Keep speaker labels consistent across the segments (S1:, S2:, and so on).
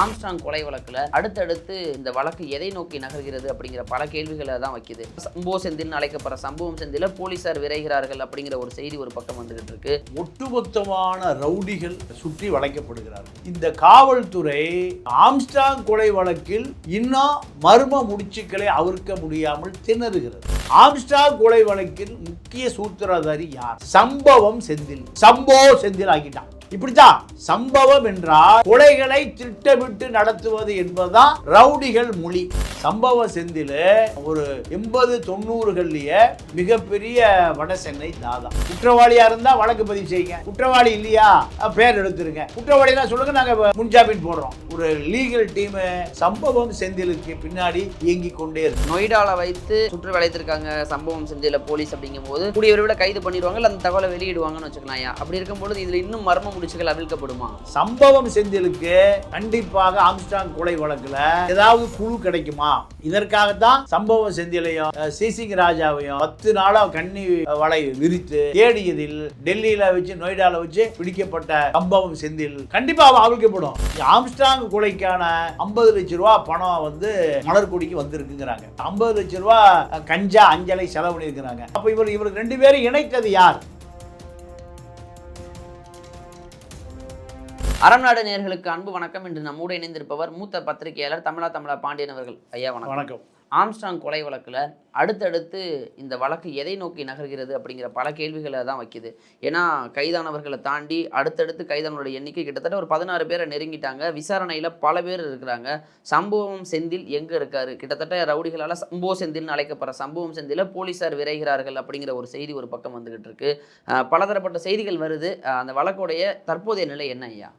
S1: Armstrong கொலை வழக்கில் அடுத்தடுத்து இந்த வழக்கு எதை நோக்கி நகர்கிறது அப்படிங்கிற பல கேள்விகளை தான் வைக்குது. சம்பவம் செந்தில்னு அழைக்கப்படுற சம்பவம் செந்தில போலீசார் விரைகிறார்கள் அப்படிங்கிற ஒரு செய்தி ஒரு பக்கம் வந்துகிட்டு இருக்கு.
S2: ஒட்டுமொத்தமான ரவுடிகள் சுற்றி வளைக்கப்படுகிறார்கள். இந்த காவல்துறை ஆம்ஸ்டாங் கொலை வழக்கில் இன்னும் மர்ம முடிச்சுக்களை அவிர்க்க முடியாமல் திணறுகிறது. ஆம்ஸ்டாங் கொலை வழக்கில் முக்கிய சூத்திரதாரி யார்? சம்பவம் செந்தில். சம்போ செந்தில் ஆகிட்டான். இப்படித்தான் சம்பவம் என்றால் கொலைகளை திட்டமிட்டு நடத்துவது என்பதுதான் ரவுடிகள் மொழி. சம்பவ செந்தில ஒரு எண்பது தொண்ணூறுகள்லயே மிகப்பெரிய வட சென்னை தாதா. குற்றவாளியா இருந்தா வழக்கு பதிவு செய்யுங்க. குற்றவாளி இல்லையா பேர் எடுத்துருங்க. குற்றவாளினா சொல்லுங்க நாங்க முன்ஜாமீன் போடுறோம். ஒரு லீகல் டீம் சம்பவம் செந்திலுக்கு பின்னாடி இயங்கி கொண்டே இருக்கு.
S1: நொய்டால வைத்து சுற்று வளைத்திருக்காங்க சம்பவம் செந்தில போலீஸ் அப்படிங்கும் போது கூடிய விரைவில் கைது பண்ணிடுவாங்க அந்த தகவலை வெளியிடுவாங்கன்னு வச்சுக்கலாம் அப்படி இருக்கும்போது இதுல இன்னும் மர்ம முடிச்சுகள் அவிழ்க்கப்படுமா?
S2: சம்பவம் செந்திலுக்கு கண்டிப்பாக ஆம்ஸ்டாங் கொலை வழக்குல ஏதாவது குழு கிடைக்குமா? இதற்காகத்தான் சம்பவம் செந்திலையும் சிசிங் ராஜாவையும் பத்து நாளா கண்ணி வலை விரித்து தேடியதில் டெல்லியில வச்சு நொய்டால வச்சு பிடிக்கப்பட்ட சம்பவம் செந்தில். கண்டிப்பா அவன் அவிழ்க்கப்படும். ஆம்ஸ்டாங் கொலைக்கான ஐம்பது லட்சம் ரூபா பணம் வந்து மலர்கொடிக்கு வந்திருக்குங்கிறாங்க. ஐம்பது லட்சம் ரூபா கஞ்சா அஞ்சலை செலவு பண்ணியிருக்கிறாங்க அப்ப இவர் இவருக்கு ரெண்டு பேரும் இணைத்தது யார்?
S1: அறம் நாடு நேயர்களுக்கு அன்பு வணக்கம். இன்று நம்மோடு இணைந்திருப்பவர் மூத்த பத்திரிகையாளர் தமிழா தமிழா பாண்டியன் அவர்கள். ஐயா வணக்கம்.
S2: வணக்கம்.
S1: ஆம்ஸ்டாங் கொலை வழக்குல அடுத்தடுத்து இந்த வழக்கு எதை நோக்கி நகர்கிறது அப்படிங்கிற பல கேள்விகளை தான் வைக்குது. ஏன்னா கைதானவர்களை தாண்டி அடுத்தடுத்து கைதானவரோட எண்ணிக்கை கிட்டத்தட்ட ஒரு பதினாறு பேரை நெருங்கிட்டாங்க. விசாரணையில் பல பேர் இருக்கிறாங்க. சம்பவம் செந்தில் எங்கே இருக்காரு? கிட்டத்தட்ட ரவுடிகளால் சம்பவ செந்தில்னு அழைக்கப்படுற சம்பவம் செந்தில போலீசார் விரைகிறார்கள் அப்படிங்கிற ஒரு செய்தி ஒரு பக்கம் வந்துகிட்டு இருக்கு. பலதரப்பட்ட செய்திகள் வருது. அந்த வழக்குடைய தற்போதைய நிலை என்ன ஐயா?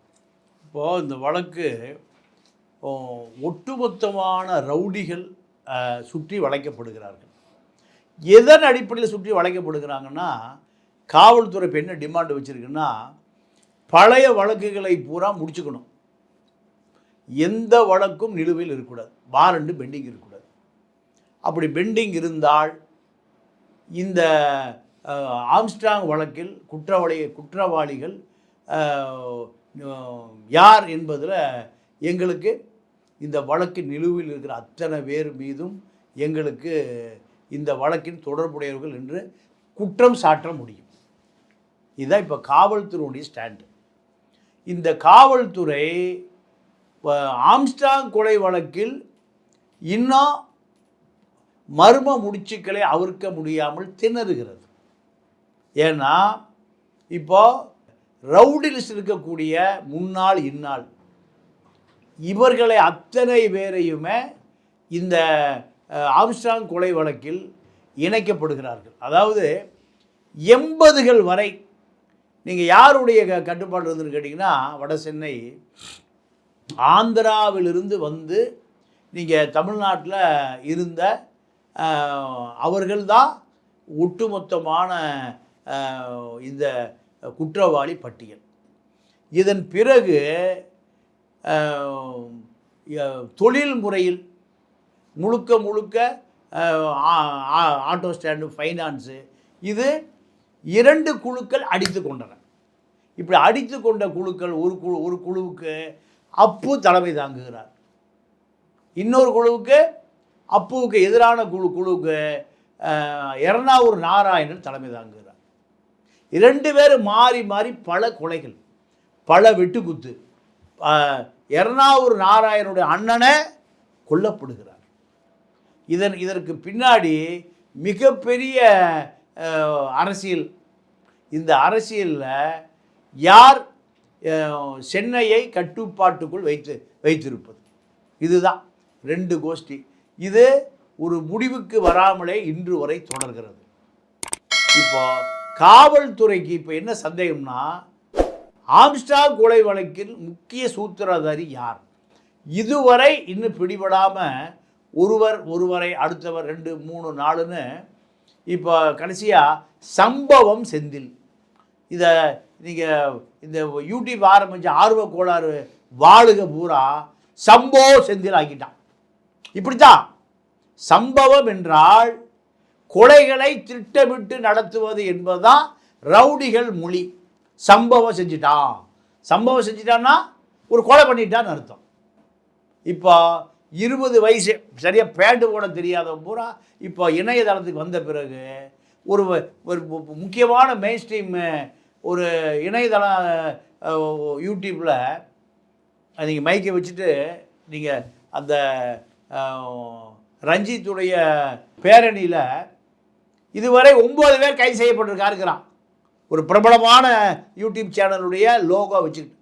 S2: இப்போது இந்த வழக்கு ஒட்டுமொத்தமான ரவுடிகள் சுற்றி வளைக்கப்படுகிறார்கள். எதன் அடிப்படையில் சுற்றி வளைக்கப்படுகிறாங்கன்னா காவல்துறை இப்போ என்ன டிமாண்டு வச்சுருக்குன்னா பழைய வழக்குகளை பூரா முடிச்சுக்கணும். எந்த வழக்கும் நிலுவையில் இருக்கக்கூடாது. வாரண்டு பெண்டிங் இருக்கக்கூடாது. அப்படி பெண்டிங் இருந்தால் இந்த ஆம்ஸ்டாங் வழக்கில் குற்றவாளி குற்றவாளிகள் யார் என்பதில் எங்களுக்கு இந்த வழக்கு நிலுவையில் இருக்கிற அத்தனை பேர் மீதும் எங்களுக்கு இந்த வழக்கின் தொடர்புடையவர்கள் என்று குற்றம் சாட்ட முடியும். இதுதான் இப்போ காவல்துறையுடைய ஸ்டாண்டு. இந்த காவல்துறை ஆம்ஸ்டாங் கொலை வழக்கில் இன்னும் மர்ம முடிச்சுக்களை அவிர்க்க முடியாமல் திணறுகிறது. ஏன்னா இப்போ ரவுடிலிஸ்ட் இருக்கக்கூடிய முன்னாள் இந்நாள் இவர்களை அத்தனை பேரையுமே இந்த ஆம்ஸ்டாங் கொலை வழக்கில் இணைக்கப்படுகிறார்கள். அதாவது எண்பதுகள் வரை நீங்கள் யாருடைய க கட்டுப்பாடு இருந்துன்னு கேட்டிங்கன்னா வட சென்னை ஆந்திராவிலிருந்து வந்து நீங்கள் தமிழ்நாட்டில் இருந்த அவர்கள்தான் ஒட்டுமொத்தமான இந்த குற்றவாளி பட்டியல். இதன் பிறகு தொழில் முறையில் முழுக்க முழுக்க ஆட்டோ ஸ்டாண்டு ஃபைனான்ஸு இது இரண்டு குழுக்கள் அடித்து கொண்டன. இப்படி அடித்து கொண்ட குழுக்கள் ஒரு குழு ஒரு குழுவுக்கு அப்பு தலைமை தாங்குகிறார். இன்னொரு குழுவுக்கு அப்புவுக்கு எதிரான குழு குழுவுக்கு அஹ், நாராயணன் தலைமை தாங்குகிறார். இரண்டு பேரும் மாறி மாறி பல கொலைகள் பல வெட்டுக்குத்து. எறணாவூர் நாராயணனுடைய அண்ணனை கொல்லப்படுகிறார். இதன் இதற்கு பின்னாடி மிகப்பெரிய அரசியல். இந்த அரசியலில் யார் சென்னையை கட்டுப்பாட்டுக்குள் வைத்து வைத்திருப்பது? இதுதான் ரெண்டு கோஷ்டி. இது ஒரு முடிவுக்கு வராமலே இன்று வரை தொடர்கிறது. இப்போ காவல்துறைக்கு இப்போ என்ன சந்தேகம்னா ஆம்ஸ்டா கொலை வழக்கில் முக்கிய சூத்திரதாரி யார்? இதுவரை இன்னும் பிடிபடாமல் ஒருவர் ஒருவரை அடுத்தவர் ரெண்டு மூணு நாலுன்னு இப்போ கடைசியாக சம்பவம் செந்தில். இதை நீங்கள் இந்த யூடியூப் ஆரம்பித்த ஆர்வ கோளாறு வாழுக பூரா சம்போ செந்தில் ஆக்கிட்டான். இப்படித்தான். சம்பவம் என்றால் கொலைகளை திட்டமிட்டு நடத்துவது என்பதுதான் ரவுடிகள் மொழி. சம்பவம் செஞ்சிட்டான். சம்பவம் செஞ்சிட்டான்னா ஒரு கொலை பண்ணிட்டான்னு அர்த்தம். இப்போ இருபது வயசு சரியாக பேண்டு போட தெரியாத பூரா இப்போ இணையதளத்துக்கு வந்த பிறகு ஒரு ஒரு முக்கியமான மெயின் ஸ்ட்ரீம் ஒரு இணையதளம் யூடியூப்பில் நீங்கள் மைக்கை வச்சுட்டு நீங்கள் அந்த ரஞ்சித்துடைய பேரணியில் இதுவரை ஒம்பது பேர் கைது செய்யப்பட்டிருக்காருக்கிறான் ஒரு பிரபலமான யூடியூப் சேனலுடைய லோகோ வச்சுக்கிட்டு.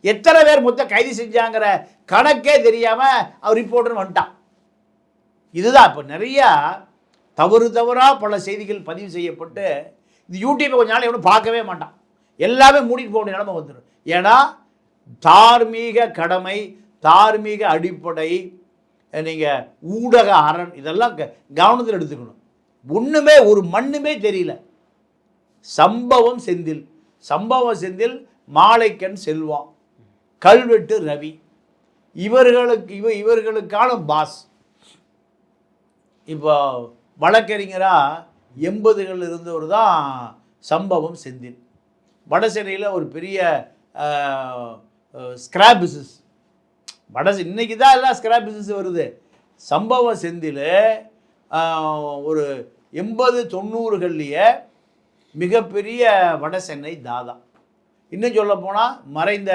S2: எத்தனை பேர் மொத்தம் கைது செஞ்சாங்கிற கணக்கே தெரியாமல் அவர் ரிப்போர்ட்னு வந்துட்டான். இதுதான் இப்போ நிறையா தவறு தவறாக பல செய்திகள் பதிவு செய்யப்பட்டு இந்த யூடியூப்பை கொஞ்ச நாள் எவனும் பார்க்கவே மாட்டான். எல்லாமே மூடிட்டு போக வேண்டிய நிலமை வந்துடும் ஏன்னா தார்மீக கடமை தார்மீக அடிப்படை நீங்கள் ஊடக அரண் இதெல்லாம் க- கவனத்தில் எடுத்துக்கணும். ஒன்றுமே ஒரு மண்ணுமே தெரியல. சம்பவம் செந்தில். சம்பவம் செந்தில் மாலைக்கன் செல்வம் கல்வெட்டு ரவி. இவர்களுக்கு இவ இவர்களுக்கான பாஸ். இப்போ வழக்கறிஞரா எண்பதுகளில் இருந்தவர் தான் சம்பவம் செந்தில். வடசென்னையில் ஒரு பெரிய ஸ்கிராப் பிசினஸ் வட இன்னைக்கு தான் எல்லாம் ஸ்கிராப் பிசினஸ் வருது. சம்பவம் செந்தில் ஒரு எண்பது தொண்ணூறுகள்லேயே மிகப்பெரிய வட சென்னை தாதா. இன்னும் சொல்ல போனால் மறைந்த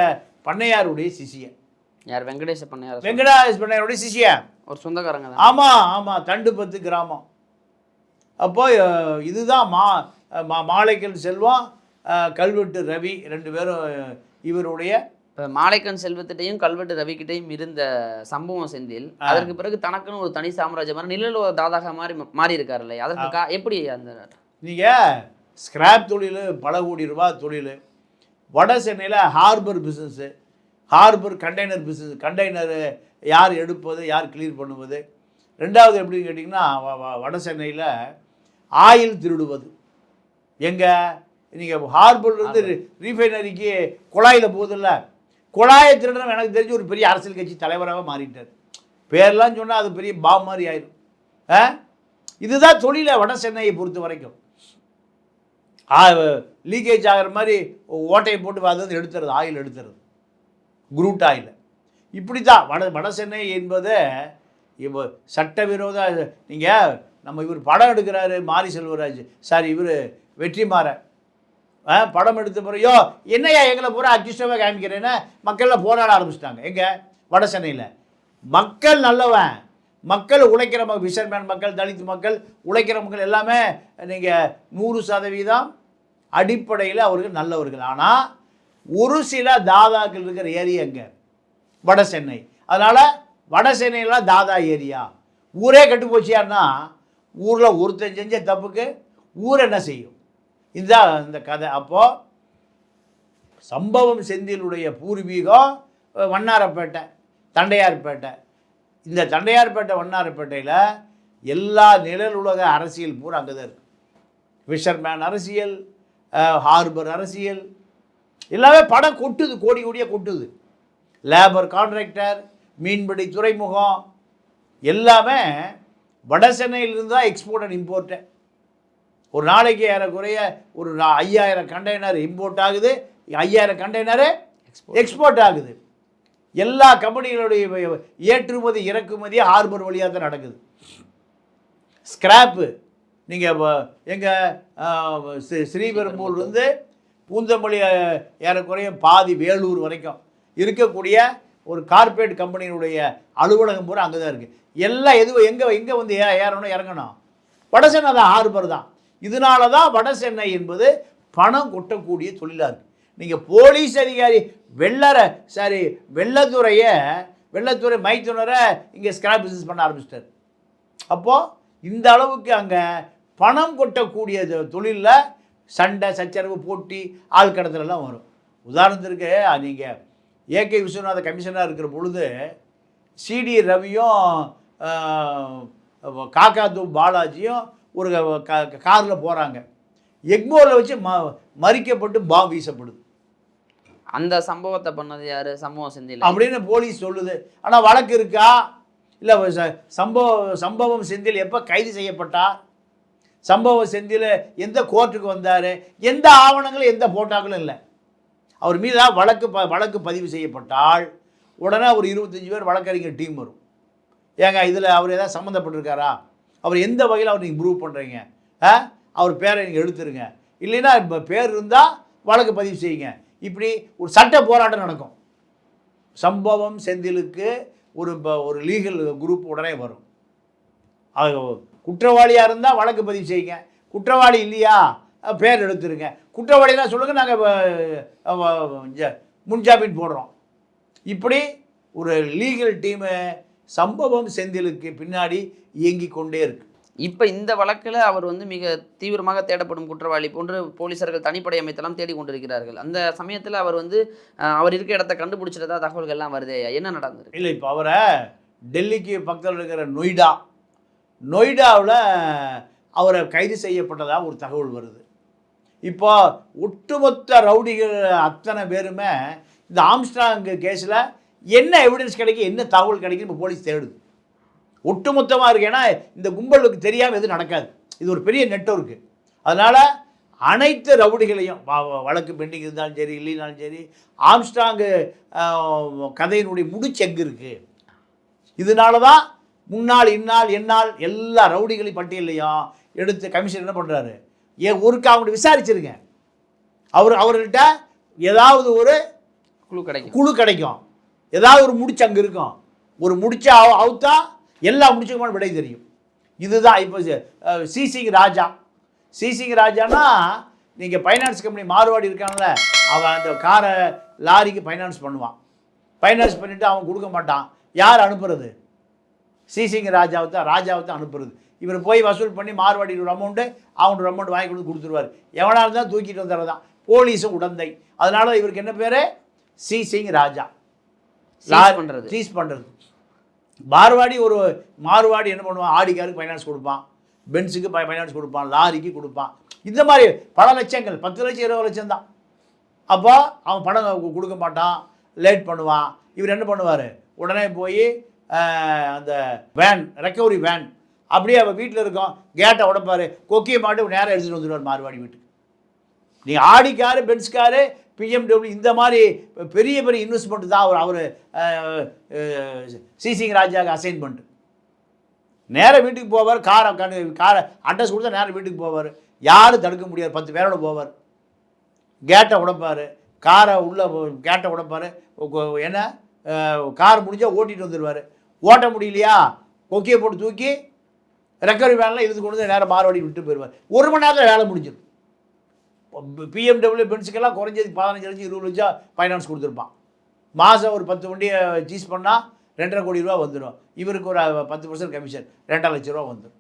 S2: பண்ணையாருடைய சிஷியன்
S1: யார்? வெங்கடேச பண்ணையார்
S2: வெங்கடாஜ் பண்ணையாருடைய சிஷியன்
S1: ஒரு சொந்தக்காரங்க
S2: ஆமாம் ஆமாம் தண்டு பத்து கிராமம். அப்போ இதுதான் மா மா மாலைக்கல் செல்வம் கல்வெட்டு ரவி ரெண்டு பேரும் இவருடைய
S1: இப்போ மாலைக்கண் செல்வத்திட்டையும் கல்வெட்டு ரவிக்கிட்டையும் இருந்த சம்பவம் செந்தில் அதற்கு பிறகு தனக்குன்னு ஒரு தனி சாம்ராஜ்யம் நிழல் ஒரு தாதாக மாறி மாறி இருக்காரு இல்லையா? அதற்கு கா- எப்படி அந்த
S2: நீங்கள் ஸ்கிராப் தொழில் பல கோடி ரூபா தொழில் வட சென்னையில் harbour business harbour container business container யார் எடுப்பது யார் கிளீன் பண்ணுவது? ரெண்டாவது எப்படின்னு கேட்டிங்கன்னா வட சென்னையில் ஆயில் திருடுவது. எங்கே? நீங்கள் ஹார்பர்லேருந்து ரீஃபைனரிக்கு குழாயில் போகுதில்ல? குழாய திருடுறவன் எனக்கு தெரிஞ்சு ஒரு பெரிய அரசியல் கட்சி தலைவராக மாறிட்டார். பேர்லாம் சொன்னால் அது பெரிய பாம் மாதிரி ஆயிடும் ஆ? இதுதான் தொழிலை வட சென்னையை பொறுத்த வரைக்கும். லீக்கேஜ் ஆகிற மாதிரி ஓட்டையை போட்டு அது எடுத்துறது ஆயில் எடுத்துறது. குரூட் ஆயில் இப்படி தான் வட வட சென்னை என்பது இப்போ சட்டவிரோத நீங்கள் நம்ம இவர் படம் எடுக்கிறாரு மாரி செல்வராஜ். சார் இவர் வெற்றிமாறன். மாற படம் எடுத்த முறையோ என்னையா எங்களை பூரா அட்ஜஸ்டாக காமிக்கிறேன்னு? மக்கள்லாம் போராட ஆரம்பிச்சிட்டாங்க. எங்கே? வட சென்னையில். மக்கள் நல்லவன். மக்கள் உழைக்கிற மக்கள் விசர்மேன் மக்கள் தலித் மக்கள் உழைக்கிற மக்கள் எல்லாமே நீங்கள் நூறு சதவீதம் அடிப்படையில் அவர்கள் நல்லவர்கள். ஆனால் ஒரு சில தாதாக்கள் இருக்கிற ஏரியா எங்கே? வட சென்னை. அதனால் வட சென்னையில் தாதா ஏரியா. ஊரே கெட்டு போச்சியான்னா ஊரில் ஒருத்தன் செஞ்ச தப்புக்கு ஊர் என்ன செய்யும்? இதுதான் இந்த கதை. அப்போது சம்பவம் செந்திலுடைய பூர்வீகம் வண்ணாரப்பேட்டை தண்டையார்பேட்டை. இந்த தண்டையார்பேட்டை வண்ணாரப்பேட்டையில் எல்லா நிழல் உலக அரசியல் பூரா அங்கே தான் இருக்குது ஃபிஷர்மேன் அரசியல் ஹார்பர் அரசியல். எல்லாமே படம் கொட்டுது கோடி கோடியாக கொட்டுது. லேபர் கான்ட்ராக்டர் மீன்பிடி துறைமுகம் எல்லாமே வட சென்னையிலிருந்து தான் எக்ஸ்போர்ட் அண்ட் இம்போர்ட்டு ஒரு நாளைக்கு ஏறக்குறைய ஒரு ஐயாயிரம் கண்டெய்னர் இம்போர்ட் ஆகுது. ஐயாயிரம் கண்டெய்னரு எக்ஸ்போர்ட் ஆகுது. எல்லா கம்பெனிகளுடைய ஏற்றுமதி இறக்குமதி ஹார்பர் வழியாக தான் நடக்குது. ஸ்கிராப்பு நீங்கள் எங்கள் ஸ்ரீபெரும்பூர்லேருந்து பூந்தமல்லி அஹ், ஏறக்குறைய பாதி வேலூர் வரைக்கும் இருக்கக்கூடிய ஒரு கார்ப்பரேட் கம்பெனியினுடைய அலுவலகம் பூரா அங்கே தான் இருக்குது எல்லாம் எது எங்கே எங்கே வந்து ஏ ஏறணும் இறங்கணும்? வடசென்னை தான் ஹார்பர் தான். இதனால தான் வட சென்னை என்பது பணம் கொட்டக்கூடிய தொழிலாக இருக்குது நீங்கள் போலீஸ் அதிகாரி வெள்ளரை சாரி வெள்ளத்துறையை வெள்ளத்துறை மைத்துனரை இங்கே ஸ்கிராப் பிஸ்னஸ் பண்ண ஆரம்பிச்சிட்டார். அப்போது இந்த அளவுக்கு அங்கே பணம் கொட்டக்கூடிய தொழிலில் சண்டை சச்சரவு போட்டி ஆள் கடத்தலெல்லாம் வரும். உதாரணத்திற்கு நீங்கள் ஏகே விஸ்வநாத கமிஷனாக இருக்கிற பொழுது சிடி ரவியும் காக்காத்தூ பாலாஜியும் ஒரு காரில் போகிறாங்க எக்மோரில் வச்சு ம மறிக்கப்பட்டு பாம் வீசப்படுது.
S1: அந்த சம்பவத்தை பண்ணது யாரு? சம்பவம் செந்தில்.
S2: அப்படின்னு போலீஸ் சொல்லுது. ஆனால் வழக்கு இருக்கா? இல்லை சம்பவ சம்பவம் செந்தில் எப்போ கைது செய்யப்பட்டார் சம்பவம் செந்தில் எந்த கோர்ட்டுக்கு வந்தார்? எந்த ஆவணங்களும் எந்த போட்டாக்களும் இல்லை. அவர் மீதா வழக்கு ப வழக்கு பதிவு செய்யப்பட்டால் உடனே ஒரு இருபத்தஞ்சி பேர் வழக்கறிஞர் டீம் வரும். ஏங்க இதில் அவர் ஏதாவது சம்மந்தப்பட்டிருக்காரா? அவர் எந்த வகையில் அவர் நீங்கள் ப்ரூவ் பண்ணுறீங்க ஆ? அவர் பேரை நீங்கள் எடுத்துருங்க. இல்லைன்னா இப்போ பேர் இருந்தால் வழக்கு பதிவு செய்யுங்க. இப்படி ஒரு சட்ட போராட்டம் நடக்கும். சம்பவம் செந்திலுக்கு ஒரு ப- ஒரு லீகல் குரூப் உடனே வரும். அது குற்றவாளியாக இருந்தால் வழக்கு பதிவு செய்யுங்க. குற்றவாளி இல்லையா? பேர் எடுத்துருங்க. குற்றவாளிலாம் சொல்லுங்கள் நாங்கள் முன்ஜாமீன் போடுறோம். இப்படி ஒரு லீகல் டீமு சம்பவம் செந்திலுக்கு பின்னாடி இயங்கி கொண்டே இருக்கு.
S1: இப்போ இந்த வழக்கில் அவர் வந்து மிக தீவிரமாக தேடப்படும் குற்றவாளி போன்று போலீசார்கள் தனிப்படை அமைத்தெல்லாம் தேடி கொண்டிருக்கிறார்கள். அந்த சமயத்தில் அவர் வந்து அவர் இருக்க இடத்த கண்டுபிடிச்சிட்டதா தகவல்கள்லாம் வருதே என்ன நடந்தது
S2: இல்லை இப்போ அவரை டெல்லிக்கு பக்கத்தில் இருக்கிற நொய்டா நொய்டாவில் அவரை கைது செய்யப்பட்டதாக ஒரு தகவல் வருது. இப்போ ஒட்டுமொத்த ரவுடிகள் அத்தனை பேருமே இந்த ஆம்ஸ்ட்ராங் கேஸில் என்ன எவிடன்ஸ் கிடைக்கும் என்ன தகவல் கிடைக்கும் இப்போ போலீஸ் தேடுது. ஒட்டுமொத்தமாக இருக்கு. ஏன்னா இந்த கும்பலுக்கு தெரியாமல் எதுவும் நடக்காது. இது ஒரு பெரிய நெட்வொர்க்கு அதனால் அனைத்து ரவுடிகளையும் வழக்கு பெண்டிங் இருந்தாலும் சரி இல்லைனாலும் சரி ஆம்ஸ்ட்ராங்கு ஆஹ், கதையினுடைய முடிச்சு எங்கே இருக்குது இதனால தான் முன்னாள் இந்நாள் எந்நாள் எல்லா ரவுடிகளையும் பட்டியலையும் எடுத்து கமிஷன் என்ன பண்ணுறாரு ஏன் ஒருக்கு அவங்க விசாரிச்சிருங்க. அவர் அவர்கிட்ட ஏதாவது ஒரு
S1: குழு கிடைக்கும்.
S2: குழு கிடைக்கும். ஏதாவது ஒரு முடிச்சு அங்கே இருக்கும். ஒரு முடிச்சு அவுத்தா எல்லா முடிச்சுக்குமான விடை தெரியும். இதுதான் இப்போ சிசிங் ராஜா. சிசிங் ராஜானா நீங்கள் ஃபைனான்ஸ் கம்பெனி மாறுவாடி இருக்கான்ல அவன் அந்த காரை லாரிக்கு ஃபைனான்ஸ் பண்ணுவான். ஃபைனான்ஸ் பண்ணிவிட்டு அவன் கொடுக்க மாட்டான். யார் அனுப்புறது? சிசிங் ராஜாவை தான் ராஜாவை தான் அனுப்புறது. இவர் போய் வசூல் பண்ணி மார்வாடி ஒரு அமௌண்ட்டு அவனோட அமௌண்ட் வாங்கி கொடுத்து கொடுத்துருவார். எவனாக இருந்தால் தூக்கிட்டு வந்துடுறதான். போலீஸும் உடந்தை. அதனால் இவருக்கு என்ன பேர்? சிசிங் ராஜா.
S1: பண்றது.
S2: சீஸ் பண்ணுறது மார்வாடி ஒரு மார்வாடி என்ன பண்ணுவான்? ஆடிக்காருக்கு ஃபைனான்ஸ் கொடுப்பான். பென்ஸுக்கு ஃபைனான்ஸ் கொடுப்பான். லாரிக்கு கொடுப்பான். இந்த மாதிரி பல லட்சங்கள் பத்து லட்சம் இருபது லட்சம் தான். அப்போ அவன் பணம் கொடுக்க மாட்டான். லேட் பண்ணுவான். இவர் என்ன பண்ணுவார்? உடனே போய் அந்த வேன் ரெக்கவரி வேன் அப்படியே அவன் வீட்டில் இருக்கோம். கேட்டை உடைப்பாரு. கொக்கியை மாட்டு நேராக எடுத்துகிட்டு வந்துடுவார் மார்வாடி வீட்டுக்கு. நீங்கள் Audi car Benz car BMW இந்த மாதிரி பெரிய பெரிய இன்வெஸ்ட்மெண்ட் தான் அவர் அவர் சிசிங் ராஜாவுக்கு அசைன்மெண்ட் நேராக வீட்டுக்கு போவார் காரை கண்டு காரை அட்ரஸ் கொடுத்தா நேராக வீட்டுக்கு போவார். யாரும் தடுக்க முடியாது பத்து பேரோட போவார். கேட்டை உடைப்பார். காரை உள்ளே கேட்டை உடைப்பார். என்ன? கார் முடிஞ்சால் ஓட்டிகிட்டு வந்துடுவார் ஓட்ட முடியலையா? கொக்கியை போட்டு தூக்கி ரெக்கவரி வேலைலாம் இதுக்கு கொண்டு வந்து நேரம் மாறுவாடி விட்டு போயிடுவார் ஒரு மணி நேரத்தில் வேலை முடிஞ்சிடும். பிஎம்டபிள்யூ பென்ஸுக்கெல்லாம் குறைஞ்சது பதினஞ்சு லட்சம் இருபது லட்சம் ஃபைனான்ஸ் கொடுத்துருப்பான். மாதம் ஒரு பத்து வண்டியை சீஸ் பண்ணால் ரெண்டரை கோடி ரூபா வந்துடும். இவருக்கு ஒரு பத்து பர்சன்ட் கமிஷன் ரெண்டரை லட்ச ரூபா வந்துடும்.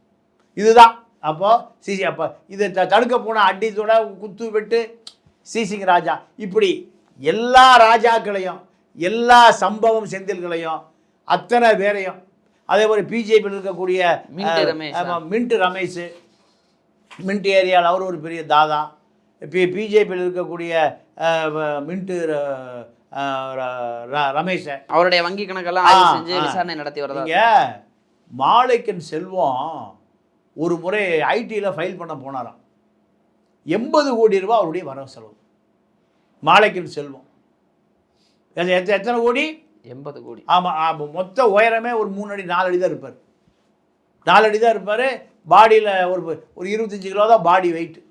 S2: இதுதான். அப்போது சிசி அப்போ இதை த தடுக்க போனால் அடி தொட குத்து வெட்டு சிசிங் ராஜா. இப்படி எல்லா ராஜாக்களையும் எல்லா சம்பவம் செந்தில்களையும் அத்தனை பேரையும் அதே மாதிரி பிஜேபியில் இருக்கக்கூடிய
S1: மின்ட் ரமேஷ்.
S2: ஆமாம் மின்ட் ரமேஷ் மின்ட் ஏரியாவில் அவர் ஒரு பெரிய தாதா. பி பிஜேபியில் இருக்கக்கூடிய மின்ட்டு ரமேஷை.
S1: அவருடைய வங்கி கணக்கெல்லாம் செஞ்சு. விசாரணை நடத்தி வரதா?
S2: இங்க மாலைக்கன் செல்வம் ஒரு முறை ஐடியில் ஃபைல் பண்ண போனாராம். எண்பது கோடி ரூபாய் அவருடைய வரவு செலவு. மாலைக்கன் செல்வம். எத்தனை கோடி?
S1: எண்பது கோடி.
S2: ஆமாம் மொத்த உயரமே ஒரு மூணு அடி நாலு அடி தான் இருப்பார். நாலு அடி தான் இருப்பார். பாடியில் ஒரு ஒரு இருபத்தஞ்சி கிலோ தான் பாடி வெயிட் ஆ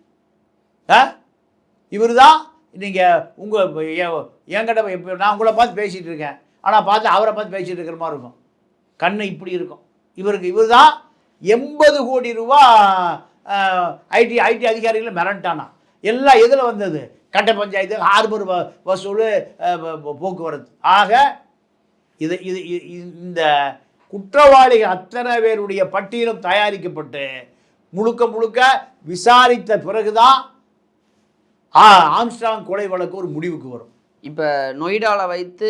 S2: இவர் தான் நீங்கள் உங்கள் என்கிட்ட இப்போ நான் உங்களை பார்த்து பேசிகிட்டு இருக்கேன். ஆனால் பார்த்து அவரை பார்த்து பேசிகிட்டு இருக்கிற மாதிரி இருக்கும். கண் இப்படி இருக்கும். இவருக்கு இவர் தான் எண்பது கோடி ரூபா ஐடி ஐடி அதிகாரிகளை மிரண்டானா? எல்லாம் எதில் வந்தது? கட்ட பஞ்சாயத்து ஹார்பர் வ- வசூல் போக்குவரத்து. ஆக இது இது இந்த குற்றவாளிகள் அத்தனை பேருடைய பட்டியலும் தயாரிக்கப்பட்டு முழுக்க முழுக்க விசாரித்த பிறகுதான் ஆ, ஆம்ஸ்ட்ராங் கொலை வழக்கு ஒரு முடிவுக்கு வரும்.
S1: இப்போ நொய்டாவில் வைத்து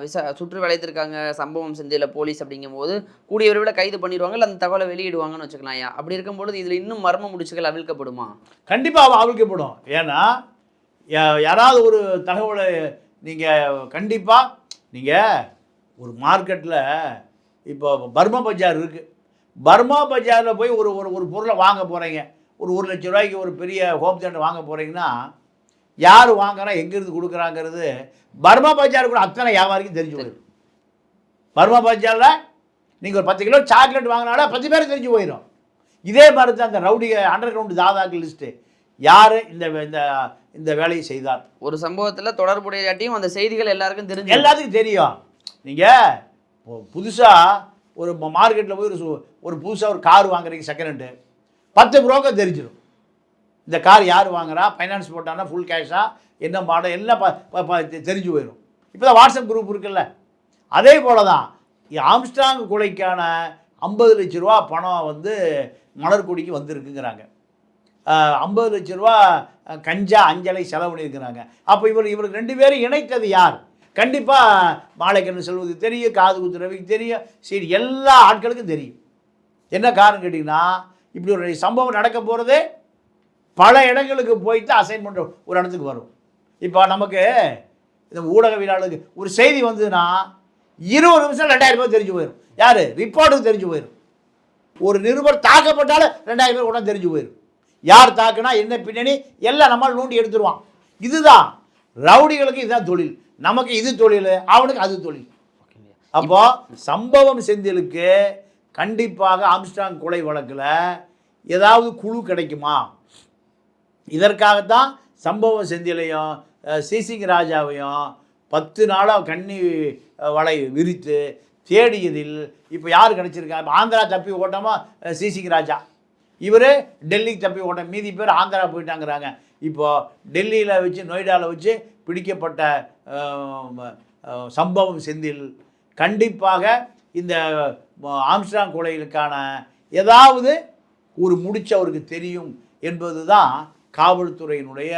S1: விசா சுற்றி வளைத்திருக்காங்க சம்பவம் செந்தில போலீஸ் அப்படிங்கும்போது கூடிய விரைவில் கைது பண்ணிடுவாங்க இல்லை அந்த தகவலை வெளியிடுவாங்கன்னு வச்சுக்கலாம் அப்படி இருக்கும்பொழுது இதில் இன்னும் மர்ம முடிச்சுகள் அவிழ்க்கப்படுமா?
S2: கண்டிப்பாக அவிழ்க்கப்படும். ஏன்னா யாராவது ஒரு தகவலை நீங்கள் கண்டிப்பாக நீங்கள் ஒரு மார்க்கெட்டில் இப்போ பர்மா பஜார் இருக்குது பர்மா பஜாரில் போய் ஒரு ஒரு ஒரு பொருளை வாங்க போகிறீங்க ஒரு ஒரு லட்ச ரூபாய்க்கு ஒரு பெரிய ஹோம் தேட்டர் வாங்க போகிறீங்கன்னா யார் வாங்குறா எங்கேருந்து கொடுக்குறாங்கிறது பர்மா பஜார் கூட அத்தனை வியாபாரிக்கும் தெரிஞ்சு போயிடும். பர்மா பஞ்சாலில் நீங்கள் ஒரு பத்து கிலோ சாக்லேட் வாங்கினால பத்து பேர் தெரிஞ்சு போயிடும். இதே மாதிரி தான் அந்த ரவுடி அண்டர் கிரவுண்டு தாதாக்கள் லிஸ்ட்டு யார் இந்த இந்த இந்த வேலையை செய்தார்?
S1: ஒரு சம்பவத்துல தொடர்புடையாட்டியும் அந்த செய்திகள் எல்லாருக்கும் தெரிஞ்சு
S2: எல்லாத்துக்கும் தெரியும். நீங்கள் புதுசாக ஒரு மார்க்கெட்டில் போய் ஒரு ஒரு புதுசாக ஒரு கார் வாங்குறீங்க செகண்ட் ஹேண்டு பத்து புரோக்கர் தெரிஞ்சிடும். இந்த கார் யார் வாங்குறா? ஃபைனான்ஸ் போட்டானா ஃபுல் கேஷா என்ன மாடல்? எல்லாம் ப- ப- தெ- தெரிஞ்சு போயிடும் இப்போ தான் வாட்ஸ்அப் குரூப் இருக்குல்ல. அதே போல தான் ஆம்ஸ்டாங் கொலைக்கான ஐம்பது லட்ச ரூபா பணம் வந்து மலர்கொடிக்கு வந்திருக்குங்கிறாங்க. ஐம்பது லட்ச ரூபா கஞ்சா அஞ்சலை செலவு பண்ணியிருக்கிறாங்க. அப்போ இவர் இவருக்கு ரெண்டு பேரும் இணைத்தது யார்? கண்டிப்பாக மாலைக்கண்ணு செல்வது தெரியும் காது குத்து ரவிக்கு தெரியும். சரி எல்லா ஆட்களுக்கும் தெரியும். என்ன காரணம் கேட்டிங்கன்னா இப்படி ஒரு சம்பவம் நடக்க போகிறதே பல இடங்களுக்கு போயிட்டு அசைன்மெண்ட் ஒரு இடத்துக்கு வரும். இப்போ நமக்கு இந்த ஊடகவியலாளருக்கு ஒரு செய்தி வந்ததுன்னா இருபது நிமிஷம் ரெண்டாயிரம் பேர் தெரிஞ்சு போயிடும் யார்? ரிப்போர்ட்டுக்கு தெரிஞ்சு போயிடும் ஒரு நிருபர் தாக்கப்பட்டாலும் ரெண்டாயிரம் பேர் உடனே தெரிஞ்சு போயிடும் யார் தாக்குனா என்ன பின்னணி எல்லாம் நம்மால் நோண்டி எடுத்துருவான். இதுதான். ரவுடிகளுக்கு இதுதான் தொழில். நமக்கு இது தொழில் அவனுக்கு அது தொழில். அப்போ சம்பவம் செந்திலுக்கு கண்டிப்பாக ஆம்ஸ்டாங் கொலை வழக்கில் ஏதாவது குழு கிடைக்குமா? இதற்காகத்தான் சம்பவம் செந்திலையும் அஹ், சிசிங் ராஜாவையும் பத்து நாளாக கண்ணி வலை விரித்து தேடியதில் இப்போ யார் கிடச்சிருக்கா ஆந்திரா தப்பி ஓட்டமாக அஹ், சிசிங் ராஜா. இவர் டெல்லிக்கு தப்பி ஓட்டம் மீதி பேர் ஆந்திரா போயிட்டாங்கிறாங்க. இப்போது டெல்லியில் வச்சு நொய்டாவில் வச்சு பிடிக்கப்பட்ட சம்பவம் செந்தில் கண்டிப்பாக இந்த ஆம்ஸ்டாங் கொலைகளுக்கான ஏதாவது ஒரு முடிச்சு அவருக்கு தெரியும் என்பது தான் காவல்துறையினுடைய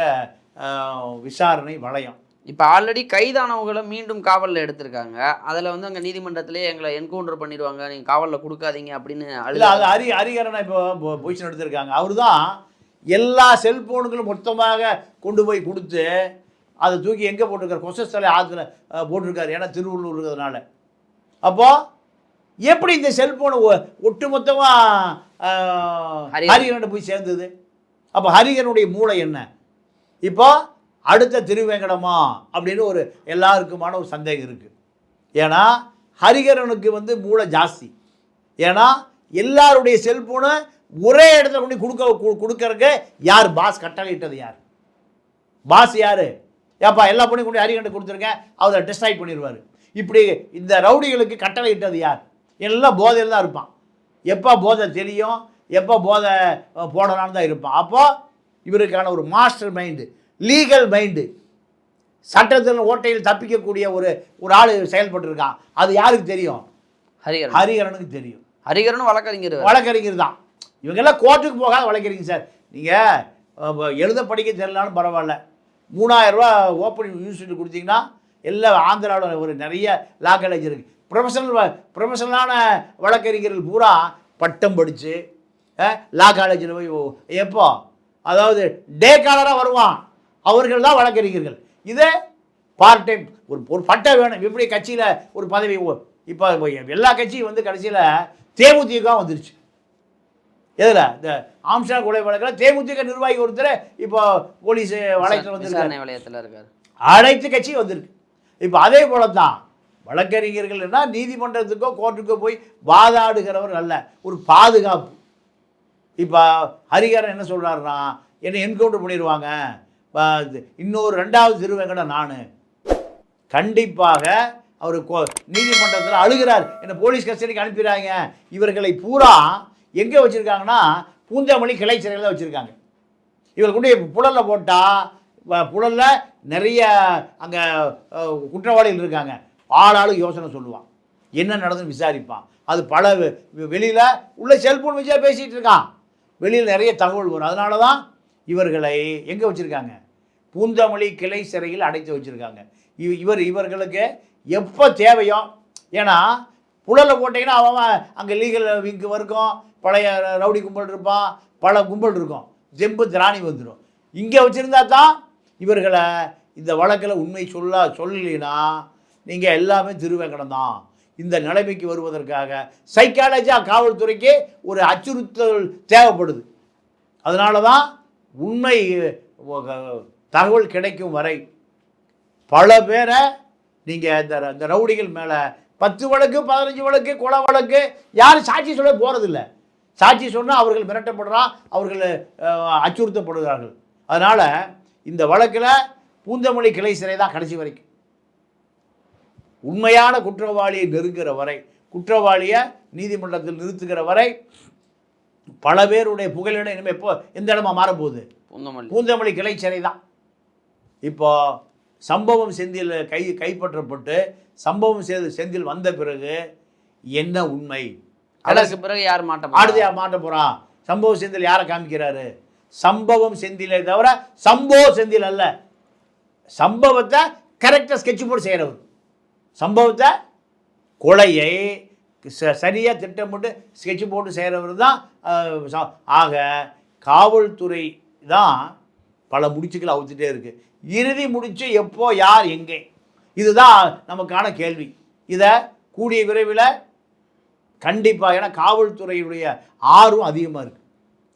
S2: விசாரணை வளையம்.
S1: இப்போ ஆல்ரெடி கைதானவங்களை மீண்டும் காவலில் எடுத்திருக்காங்க. அதில் வந்து அங்கே நீதிமன்றத்திலே எங்களை என்கவுண்டர் பண்ணிடுவாங்க. நீங்கள் காவலில் கொடுக்காதீங்க அப்படின்னு
S2: இல்லை
S1: அழுது
S2: அது ஹரி ஹரிகரனை இப்போ பொசிஷன் எடுத்திருக்காங்க. அவர் தான் எல்லா செல்ஃபோனுகளும் மொத்தமாக கொண்டு போய் கொடுத்து அதை தூக்கி எங்கே போட்டிருக்காரு? கொசஸ்தலை ஆற்றுல அஹ், போட்டிருக்காரு. ஏன்னா திருவள்ளூர் இருக்கிறதுனால. அப்போது எப்படி இந்த செல்ஃபோனை ஒட்டுமொத்தமாக.
S1: ஹரிகரன்
S2: போய் சேர்ந்தது? அப்போ ஹரிகரனுடைய மூளை என்ன? இப்போ அடுத்த திருவேங்கடமா அப்படின்னு ஒரு எல்லாருக்குமான ஒரு சந்தேகம் இருக்குது ஏன்னா ஹரிகரனுக்கு வந்து மூளை ஜாஸ்தி. ஏன்னா எல்லாருடைய செல்போனை ஒரே இடத்துல கொண்டு கொடுக்க கு- யார்? பாஸ் கட்டளையிட்டது யார்? பாஸ் யார்? ஏப்பா எல்லா பொண்ணையும் கொண்டு ஹரிகரன் கொடுத்துருக்கேன். அவர் டிஸ்ட்ராக்ட் பண்ணிடுவார். இப்படி இந்த ரவுடிகளுக்கு கட்டளையிட்டது யார்? எல்லாம் போதையில் தான் இருப்பான். எப்போ போதை தெரியும்? எப்போ போதை போடலான்னு தான் இருப்பான் அப்போ இவருக்கான ஒரு மாஸ்டர் மைண்டு லீகல் மைண்டு சட்டத்தில் ஓட்டையில் தப்பிக்கக்கூடிய ஒரு ஒரு ஆள் செயல்பட்டுருக்கான். அது யாருக்கு தெரியும்?
S1: ஹரிகரன்
S2: ஹரிகரனுக்கு தெரியும்.
S1: ஹரிகரனும் வழக்கறிஞர்.
S2: வழக்கறிஞர் தான். இவங்கெல்லாம் கோர்ட்டுக்கு போகாத வழக்கறிஞர் சார். நீங்கள் எழுத படிக்க தெரியலனாலும் பரவாயில்ல. மூணாயிரம் ரூபா ஓப்பன் யூனிவர்சிட்டி கொடுத்தீங்கன்னா எல்லாம் ஆந்திராவில் ஒரு நிறைய லா காலேஜ் இருக்குது ப்ரொஃபஷனல் ப்ரொஃபஷனலான வழக்கறிஞர்கள் பூரா பட்டம் படித்து லா காலேஜில் போய் எப்போ? அதாவது டே காலராக வருவான். அவர்கள் தான் வழக்கறிஞர்கள். இதே பார்ட் டைம் ஒரு ஒரு பட்டம் வேணும். எப்படி கட்சியில் ஒரு பதவி இப்போ எல்லா கட்சியும் வந்து கடைசியில் தேமுதிக வந்துருச்சு. எதில்? இந்த ஆம்சா கொலை வழக்கில் தேமுதிக நிர்வாகி ஒருத்தர் இப்போ போலீஸ் வளையத்தில் வந்திருக்காரு.
S1: வளையத்தில் இருக்காரு.
S2: அனைத்து கட்சியும் வந்திருக்கு. இப்போ அதே போல தான் வழக்கறிஞர்கள்னா நீதிமன்றத்துக்கோ கோர்ட்டுக்கோ போய் வாதாடுகிறவர் அல்ல. ஒரு பாதுகாப்பு. இப்போ ஹரிகரன் என்ன சொல்கிறாருன்னா என்னை என்கவுண்டர் பண்ணிடுவாங்க இது இன்னொரு ரெண்டாவது திருவேங்கடம் நான். கண்டிப்பாக அவர் கோ நீதிமன்றத்தில் அழுகிறார். என்னை போலீஸ் கஸ்டடிக்கு அனுப்பிடுறாங்க இவர்களை பூரா எங்கே வச்சுருக்காங்கன்னா பூந்தமல்லி கிளை சிறையில் தான் வச்சுருக்காங்க. இவர் கொண்டு போய் போட்டால் புழலில் நிறைய அங்கே குற்றவாளிகள் இருக்காங்க. ஆளாளும் யோசனை சொல்லுவான். என்ன நடந்துன்னு விசாரிப்பான். அது பல வெளியில் உள்ள செல்ஃபோன் வச்சா பேசிகிட்டு இருக்கான். வெளியில் நிறைய தகவல் வரும். அதனால தான் இவர்களை எங்கே வச்சுருக்காங்க? பூந்தமல்லி கிளை சிறையில் அடைத்து வச்சுருக்காங்க. இவ் இவர் இவர்களுக்கு எப்போ தேவையோ ஏன்னா புழலை போட்டிங்கன்னா அவன் அங்கே லீகல் விங்கு இருக்கும் பழைய ரவுடி கும்பல் இருப்பான் பல கும்பல் இருக்கும். ஜெம்பு திராணி வந்துடும் இங்கே வச்சுருந்தா தான் இவர்களை இந்த வழக்கில் உண்மை சொல்ல சொல்லலைன்னா நீங்கள் எல்லாமே திருவேங்கடம் தான். இந்த நிலைமைக்கு வருவதற்காக சைக்காலஜியாக காவல்துறைக்கு ஒரு அச்சுறுத்தல் தேவைப்படுது. அதனால தான் உண்மை தகவல் கிடைக்கும் வரை பல பேரை நீங்கள் இந்த இந்த ரவுடிகள் மேலே பத்து வழக்கு பதினஞ்சு வழக்கு கொலை வழக்கு யாரும் சாட்சி சொல்ல போகிறதில்ல சாட்சி சொன்னால் அவர்கள் மிரட்டப்படுறான் அவர்கள் அச்சுறுத்தப்படுகிறார்கள். அதனால் இந்த வழக்கில் பூந்தமல்லி கிளை சிறை தான் கடைசி வரைக்கும். உண்மையான குற்றவாளியை நெருங்குகிற வரை குற்றவாளியை நீதிமன்றத்தில் நிறுத்துகிற வரை பல பேருடைய புகலிடம் இனிமேல் எப்போ எந்த இடமா மாறப்போகுது?
S1: பூந்தமல்லி.
S2: பூந்தமல்லி கிளை சிறை தான் இப்போ சம்பவம் செந்தில் கை கைப்பற்றப்பட்டு சம்பவம் செய்து செந்தில் வந்த பிறகு என்ன உண்மை?
S1: அதற்கு பிறகு யார் மாட்ட
S2: அடுத்து யார் மாட்ட போறான் சம்பவம் செந்தில் யாரை காமிக்கிறாரு? சம்பவம் செந்திலே தவிர சம்பவ செந்தில் அல்ல. சம்பவத்தை கரெக்டாக ஸ்கெட்ச் போட்டு செய்கிறவர் சம்பவத்தை கொலையை ச சரியாக திட்டமிட்டு ஸ்கெட்ச் போட்டு செய்கிறவர் தான் ஆக காவல்துறை தான் பல முடிச்சுக்களை அவுத்துட்டே இருக்குது இறுதி முடிச்சு எப்போ யார் எங்கே? இதுதான் நமக்கான கேள்வி. இதை கூடிய விரைவில் கண்டிப்பாக ஏன்னா காவல்துறையுடைய ஆர்வம் அதிகமாக இருக்குது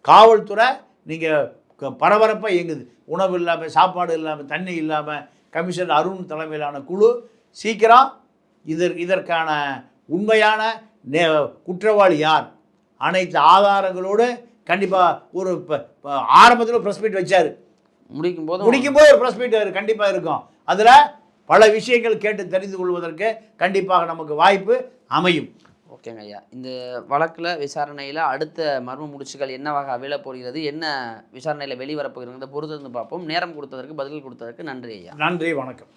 S2: காவல்துறை நீங்கள் பரபரப்பாக இயங்குது. உணவு இல்லாமல் சாப்பாடு இல்லாமல் தண்ணி இல்லாமல் கமிஷனர் அருண் தலைமையிலான குழு சீக்கிரம் இதற் இதற்கான உண்மையான நே குற்றவாளி யார்? அனைத்து ஆதாரங்களோடு கண்டிப்பாக ஒரு ஆரம்பத்தில் ப்ரெஸ் மீட் வச்சார்.
S1: முடிக்கும் போது
S2: முடிக்கும்போது ஒரு ப்ரெஸ் மீட் கண்டிப்பாக இருக்கும். அதில் பல விஷயங்கள் கேட்டு தெரிந்து கொள்வதற்கு கண்டிப்பாக நமக்கு வாய்ப்பு அமையும்.
S1: ஓகேங்க ஐயா. இந்த வழக்கில் விசாரணையில் அடுத்த மர்ம முடிச்சுகள் என்னவாக அவிழ போகிறது என்ன விசாரணையில் வெளிவரப்போகிறத பொறுத்திருந்து பார்ப்போம். நேரம் கொடுத்ததற்கு பதில் கொடுத்ததற்கு நன்றி ஐயா.
S2: நன்றி வணக்கம்.